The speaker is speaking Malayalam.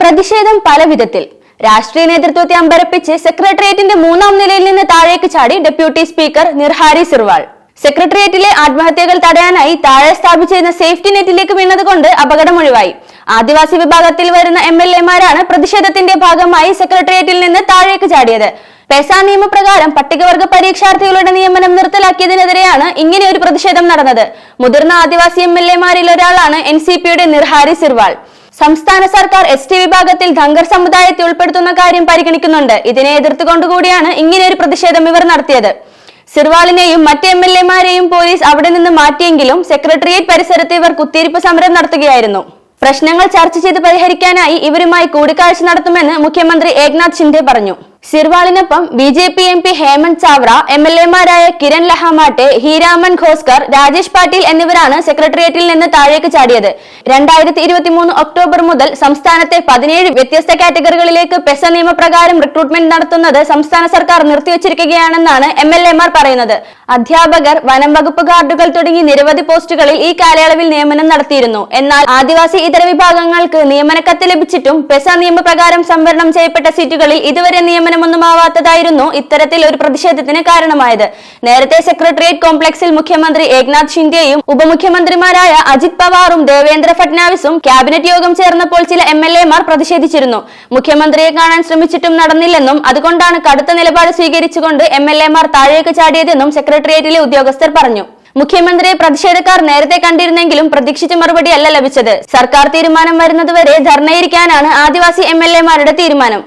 പ്രതിഷേധം പല വിധത്തിൽ. രാഷ്ട്രീയ നേതൃത്വത്തെ അമ്പരപ്പിച്ച് സെക്രട്ടേറിയറ്റിന്റെ മൂന്നാം നിലയിൽ നിന്ന് താഴേക്ക് ചാടി ഡെപ്യൂട്ടി സ്പീക്കർ നിർഹാരി സിർവാൾ. സെക്രട്ടേറിയറ്റിലെ ആത്മഹത്യകൾ തടയാനായി താഴെ സ്ഥാപിച്ചിരുന്ന സേഫ്റ്റി നെറ്റിലേക്ക് വീണതുകൊണ്ട് അപകടമൊഴിവായി. ആദിവാസി വിഭാഗത്തിൽ വരുന്ന എം എൽ എമാരാണ് പ്രതിഷേധത്തിന്റെ ഭാഗമായി സെക്രട്ടേറിയറ്റിൽ നിന്ന് താഴേക്ക് ചാടിയത്. പെസ നിയമപ്രകാരം പട്ടികവർഗ പരീക്ഷാർത്ഥികളുടെ നിയമനം നിർത്തലാക്കിയതിനെതിരെയാണ് ഇങ്ങനെ ഒരു പ്രതിഷേധം നടന്നത്. മുതിർന്ന ആദിവാസി എം എൽ എമാരിൽ ഒരാളാണ് എൻ സി പിയുടെ നിർഹാരി സിർവാൾ. സംസ്ഥാന സർക്കാർ എസ് ടി വിഭാഗത്തിൽ ധങ്കർ സമുദായത്തെ ഉൾപ്പെടുത്തുന്ന കാര്യം പരിഗണിക്കുന്നുണ്ട്. ഇതിനെ എതിർത്തുകൊണ്ടുകൂടിയാണ് ഇങ്ങനെ ഒരു പ്രതിഷേധം ഇവർ നടത്തിയത്. സിർവാളിനെയും മറ്റ് എം എൽ എമാരെയും പോലീസ് അവിടെ നിന്ന് മാറ്റിയെങ്കിലും സെക്രട്ടേറിയറ്റ് പരിസരത്ത് ഇവർ കുത്തിയിരിപ്പ് സമരം നടത്തുകയായിരുന്നു. പ്രശ്നങ്ങൾ ചർച്ച ചെയ്ത് പരിഹരിക്കാനായി ഇവരുമായി കൂടിക്കാഴ്ച നടത്തുമെന്ന് മുഖ്യമന്ത്രി ഏക്നാഥ് ഷിൻഡെ പറഞ്ഞു. സിർവാളിനൊപ്പം B J P M P Hemant Chavra M L എമാരായ Kiran Lahamate Hiraman Khoskar Rajesh Patil എന്നിവരാണ് സെക്രട്ടേറിയറ്റിൽ നിന്ന് താഴേക്ക് ചാടിയത്. രണ്ടായിരത്തി ഇരുപത്തി മൂന്ന് ഒക്ടോബർ മുതൽ സംസ്ഥാനത്തെ പതിനേഴ് വ്യത്യസ്ത കാറ്റഗറികളിലേക്ക് പെസ നിയമപ്രകാരം റിക്രൂട്ട്മെന്റ് നടത്തുന്നത് സംസ്ഥാന സർക്കാർ നിർത്തിവച്ചിരിക്കുകയാണെന്നാണ് എം എൽ എമാർ പറയുന്നത്. അധ്യാപകർ വനം വകുപ്പ് ഗാർഡുകൾ തുടങ്ങി നിരവധി പോസ്റ്റുകളിൽ ഈ കാലയളവിൽ നിയമനം നടത്തിയിരുന്നു. എന്നാൽ ആദിവാസി ഇതര വിഭാഗങ്ങൾക്ക് നിയമനക്കത്ത് ലഭിച്ചിട്ടും പെസ നിയമപ്രകാരം സംവരണം ചെയ്യപ്പെട്ട സീറ്റുകളിൽ ഇതുവരെ നിയമനമൊന്നുമാവാത്തതായിരുന്നു ഇത്തരത്തിൽ ഒരു പ്രതിഷേധത്തിന് കാരണമായത്. നേരത്തെ സെക്രട്ടേറിയറ്റ് കോംപ്ലക്സിൽ മുഖ്യമന്ത്രി ഏക്നാഥ് ഷിൻഡെയും ഉപമുഖ്യമന്ത്രിമാരായ അജിത് പവാറും ദേവേന്ദ്ര ഫട്നാവിസും ക്യാബിനറ്റ് യോഗം ചേർന്നപ്പോൾ ചില എം എൽ എമാർ പ്രതിഷേധിച്ചിരുന്നു. മുഖ്യമന്ത്രിയെ കാണാൻ ശ്രമിച്ചിട്ടും നടന്നില്ലെന്നും അതുകൊണ്ടാണ് കടുത്ത നിലപാട് സ്വീകരിച്ചുകൊണ്ട് എം എൽ എമാർ താഴേക്ക് ചാടിയതെന്നും സെക്രട്ടേറിയറ്റിലെ ഉദ്യോഗസ്ഥർ പറഞ്ഞു. മുഖ്യമന്ത്രിയെ പ്രതിഷേധക്കാർ നേരത്തെ കണ്ടിരുന്നെങ്കിലും പ്രതീക്ഷിച്ച മറുപടിയല്ല ലഭിച്ചത്. സർക്കാർ തീരുമാനം വരുന്നതുവരെ ധർണയിരിക്കാനാണ് ആദിവാസി എം എൽ എമാരുടെ തീരുമാനം.